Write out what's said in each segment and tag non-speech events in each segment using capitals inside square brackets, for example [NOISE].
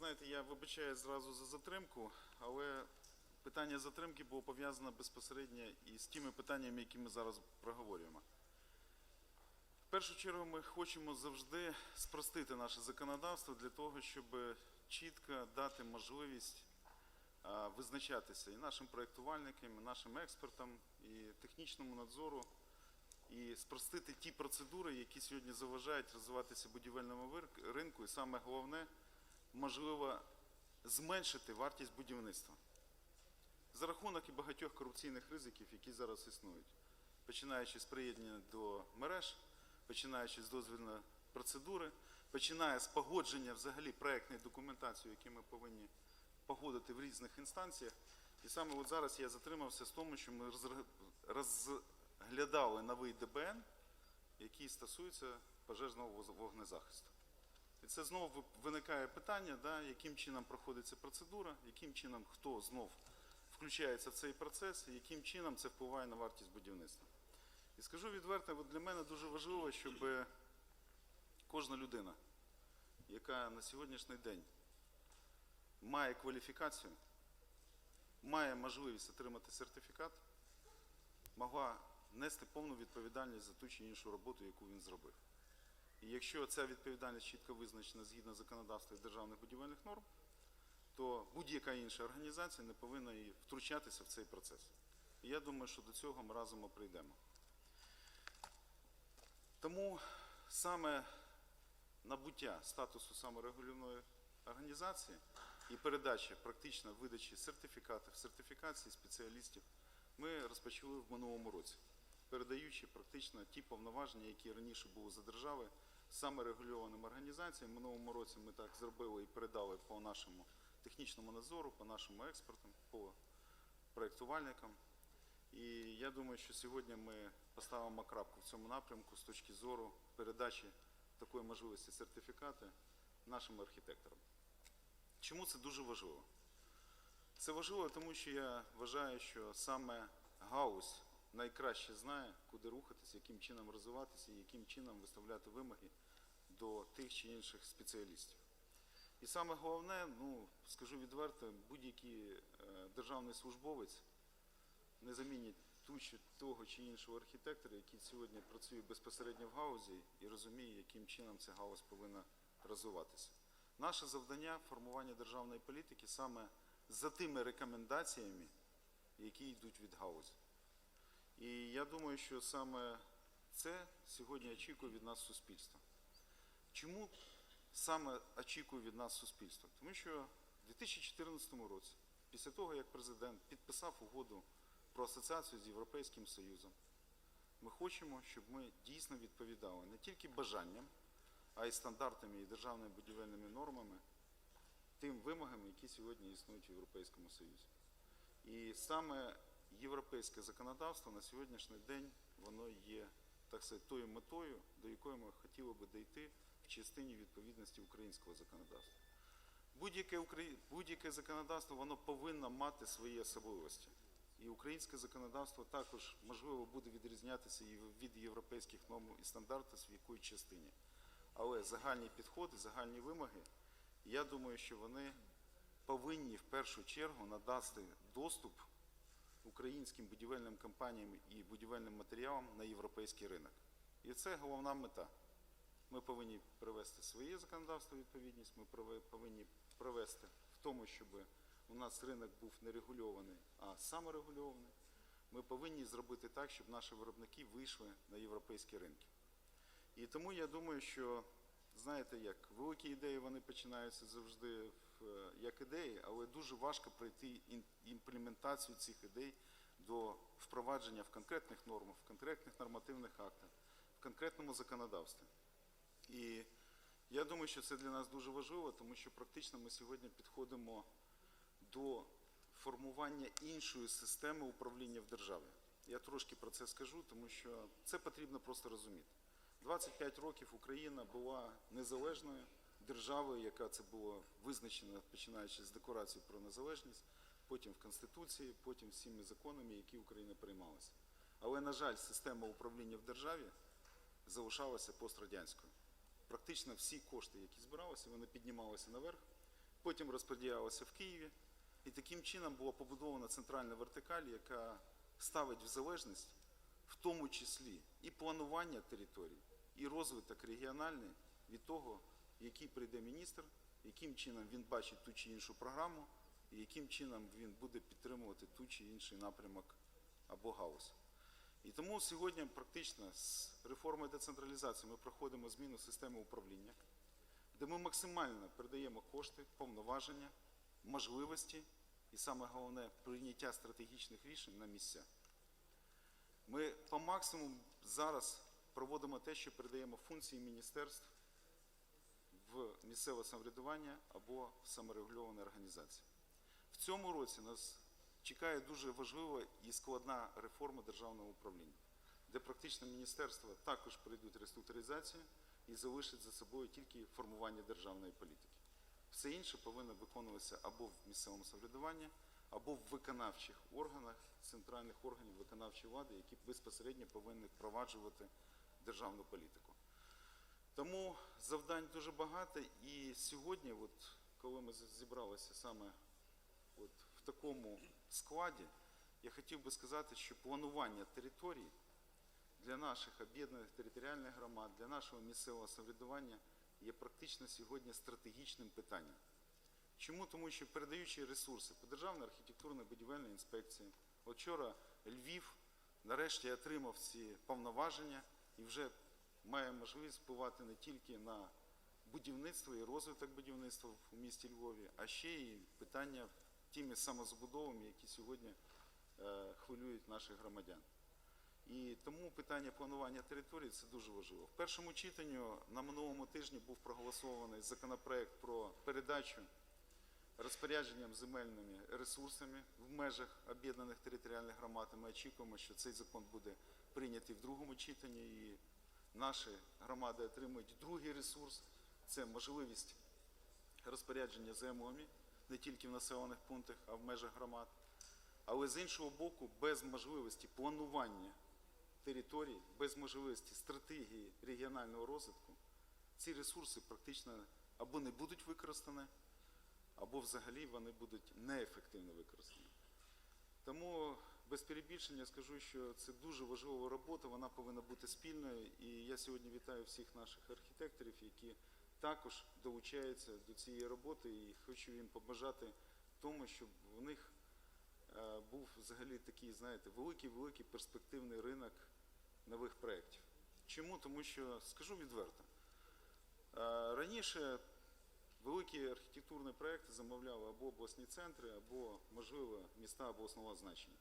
знаєте, я вибачаю зразу за затримку, але питання затримки було пов'язане безпосередньо із тими питаннями, які ми зараз проговорюємо. В першу чергу ми хочемо завжди спростити наше законодавство для того, щоб чітко дати можливість визначатися і нашим проєктувальникам, і нашим експертам, і технічному надзору, і спростити ті процедури, які сьогодні заважають розвиватися будівельному ринку, і саме головне, можливо, зменшити вартість будівництва за рахунок і багатьох корупційних ризиків, які зараз існують, починаючи з приєднання до мереж, починаючи з дозвільної процедури, починає з погодження взагалі проектної документації, які ми повинні погодити в різних інстанціях. І саме от зараз я затримався з тому, що ми розглядали новий ДБН, який стосується пожежного вогнезахисту. Це знову виникає питання, да, яким чином проходить ця процедура, яким чином хто знов включається в цей процес, і яким чином це впливає на вартість будівництва. І скажу відверто, для мене дуже важливо, щоб кожна людина, яка на сьогоднішній день має кваліфікацію, має можливість отримати сертифікат, могла нести повну відповідальність за ту чи іншу роботу, яку він зробив. І якщо ця відповідальність чітко визначена згідно законодавства і державних будівельних норм, то будь-яка інша організація не повинна і втручатися в цей процес. І я думаю, що до цього ми разом прийдемо. Тому саме набуття статусу саморегулівної організації і передача практично видачі сертифікатів, сертифікації спеціалістів ми розпочали в минулому році, передаючи практично ті повноваження, які раніше були за держави саморегульованим організаціям. Минулому році ми так зробили і передали по нашому технічному надзору, по нашому експертам, по проєктувальникам. І я думаю, що сьогодні ми поставимо крапку в цьому напрямку з точки зору передачі такої можливості сертифікати нашим архітекторам. Чому це дуже важливо? Це важливо, тому що я вважаю, що саме гаус найкраще знає, куди рухатися, яким чином розвиватися яким чином виставляти вимоги до тих чи інших спеціалістів. І саме головне, ну скажу відверто, будь-який е, державний службовець не замінить ту чи того чи іншого архітектора, який сьогодні працює безпосередньо в гаузі і розуміє, яким чином ця гаузь повинна розвиватися. Наше завдання формування державної політики саме за тими рекомендаціями, які йдуть від гаузі. І я думаю, що саме це сьогодні очікує від нас суспільство. Чому саме очікує від нас суспільство? Тому що в 2014 році, після того, як президент підписав угоду про асоціацію з Європейським Союзом, ми хочемо, щоб ми дійсно відповідали не тільки бажанням, а й стандартами і державними будівельними нормами тим вимогам, які сьогодні існують в Європейському Союзі. І саме європейське законодавство на сьогоднішній день воно є так сказати, тою метою, до якої ми хотіли би дійти частині відповідності українського законодавства. Будь-яке, будь-яке законодавство воно повинно мати свої особливості. І українське законодавство також можливо буде відрізнятися від європейських норм і стандартів в якоїсь частині. Але загальні підходи, загальні вимоги, я думаю, що вони повинні в першу чергу надати доступ українським будівельним компаніям і будівельним матеріалам на європейський ринок. І це головна мета. Ми повинні привести своє законодавство відповідність, ми повинні привести в тому, щоб у нас ринок був не регульований, а саморегульований. Ми повинні зробити так, щоб наші виробники вийшли на європейські ринки. І тому я думаю, що знаєте як, великі ідеї вони починаються завжди як ідеї, але дуже важко пройти імплементацію цих ідей до впровадження в конкретних нормах, в конкретних нормативних актах, в конкретному законодавстві. І я думаю, що це для нас дуже важливо, тому що практично ми сьогодні підходимо до формування іншої системи управління в державі. Я трошки про це скажу, тому що це потрібно просто розуміти. 25 років Україна була незалежною державою, яка це було визначено, починаючи з декларації про незалежність, потім в Конституції, потім всіми законами, які Україна приймалася. Але, на жаль, система управління в державі залишалася пострадянською. Практично всі кошти, які збиралися, вони піднімалися наверх потім розподілялося в Києві. І таким чином була побудована центральна вертикаль, яка ставить в залежність, в тому числі і планування територій, і розвиток регіональний від того, який прийде міністр, яким чином він бачить ту чи іншу програму, і яким чином він буде підтримувати ту чи інший напрямок або галузь. І тому сьогодні практично з реформою децентралізації ми проходимо зміну системи управління, де ми максимально передаємо кошти, повноваження, можливості і саме головне прийняття стратегічних рішень на місця. Ми по максимуму зараз проводимо те, що передаємо функції міністерств в місцеве самоврядування або в саморегульовані організації. В цьому році нас чекає дуже важлива і складна реформа державного управління, де практично міністерства також пройдуть реструктуризацію і залишать за собою тільки формування державної політики. Все інше повинно виконуватися або в місцевому самоврядуванні, або в виконавчих органах, центральних органів виконавчої влади, які безпосередньо повинні впроваджувати державну політику. Тому завдань дуже багато, і сьогодні, от, коли ми зібралися саме от, в такому складі, я хотів би сказати, що планування територій для наших об'єднаних територіальних громад, для нашого місцевого самоврядування є практично сьогодні стратегічним питанням. Чому? Тому що передаючи ресурси по Державній архітектурно-будівельній інспекції, от вчора Львів нарешті отримав ці повноваження і вже має можливість впливати не тільки на будівництво і розвиток будівництва в місті Львові, а ще й питання тими самозабудовами, які сьогодні е, хвилюють наших громадян. І тому питання планування території це дуже важливо. В першому читанні на минулому тижні був проголосований законопроект про передачу розпорядженням земельними ресурсами в межах об'єднаних територіальних громад. Ми очікуємо, що цей закон буде прийнятий в другому читанні, і наші громади отримують другий ресурс це можливість розпорядження землями не тільки в населених пунктах, а в межах громад. Але з іншого боку, без можливості планування територій, без можливості стратегії регіонального розвитку, ці ресурси практично або не будуть використані, або взагалі вони будуть неефективно використані. Тому без перебільшення скажу, що це дуже важлива робота, вона повинна бути спільною. І я сьогодні вітаю всіх наших архітекторів, які також долучаються до цієї роботи, і хочу їм побажати тому, щоб в них е, був взагалі такий, знаєте, великий-великий перспективний ринок нових проєктів. Чому? Тому що скажу відверто. е, Раніше великі архітектурні проекти замовляли або обласні центри, або, можливо, міста обласного значення.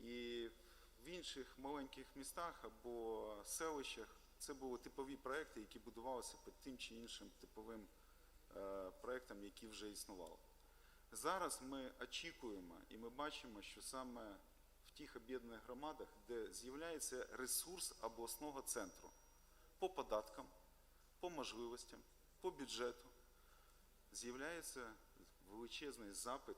І в інших маленьких містах або селищах це були типові проекти, які будувалися під тим чи іншим типовим е, проектам, які вже існували. Зараз ми очікуємо і ми бачимо, що саме в тих об'єднаних громадах, де з'являється ресурс обласного центру по податкам, по можливостям, по бюджету, з'являється величезний запит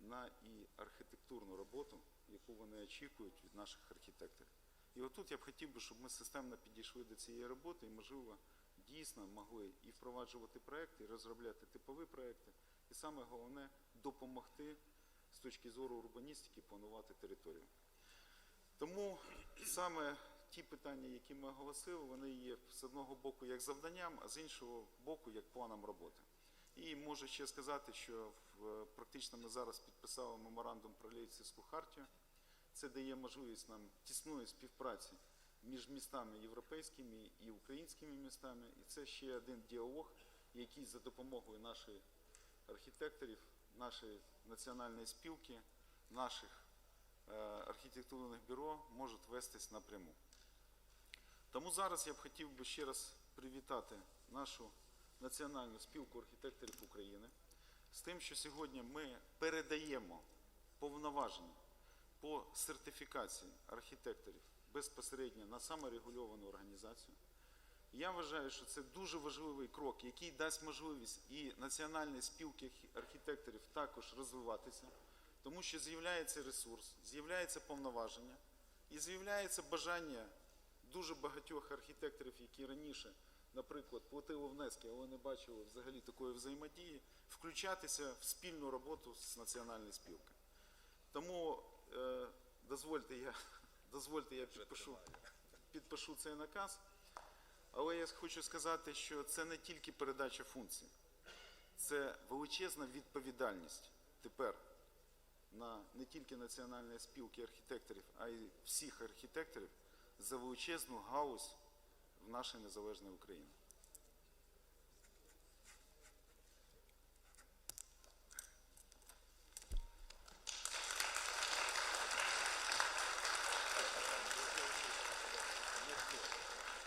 на і архітектурну роботу, яку вони очікують від наших архітекторів. І отут я б хотів би, щоб ми системно підійшли до цієї роботи і, можливо, дійсно могли і впроваджувати проекти, і розробляти типові проекти, і саме головне допомогти з точки зору урбаністики планувати територію. Тому саме ті питання, які ми оголосили, вони є з одного боку як завданням, а з іншого боку як планом роботи. І можу ще сказати, що практично ми зараз підписали меморандум про Лейпцигську хартію. Це дає можливість нам тісної співпраці між містами європейськими і українськими містами. І це ще один діалог, який за допомогою наших архітекторів, нашої національної спілки, наших е, архітектурних бюро можуть вестись напряму. Тому зараз я б хотів би ще раз привітати нашу Національну спілку архітекторів України з тим, що сьогодні ми передаємо повноваження по сертифікації архітекторів безпосередньо на саморегульовану організацію. Я вважаю, що це дуже важливий крок, який дасть можливість і національній спілки архітекторів також розвиватися, тому що з'являється ресурс, з'являється повноваження і з'являється бажання дуже багатьох архітекторів, які раніше наприклад, платили внески, але не бачили взагалі такої взаємодії, включатися в спільну роботу з національною спілкою. Тому дозвольте, я, [LAUGHS] дозвольте, я підпишу, підпишу цей наказ. Але я хочу сказати, що це не тільки передача функцій, це величезна відповідальність тепер на не тільки національної спілки архітекторів, а й всіх архітекторів за величезну галузь в нашій незалежній Україні.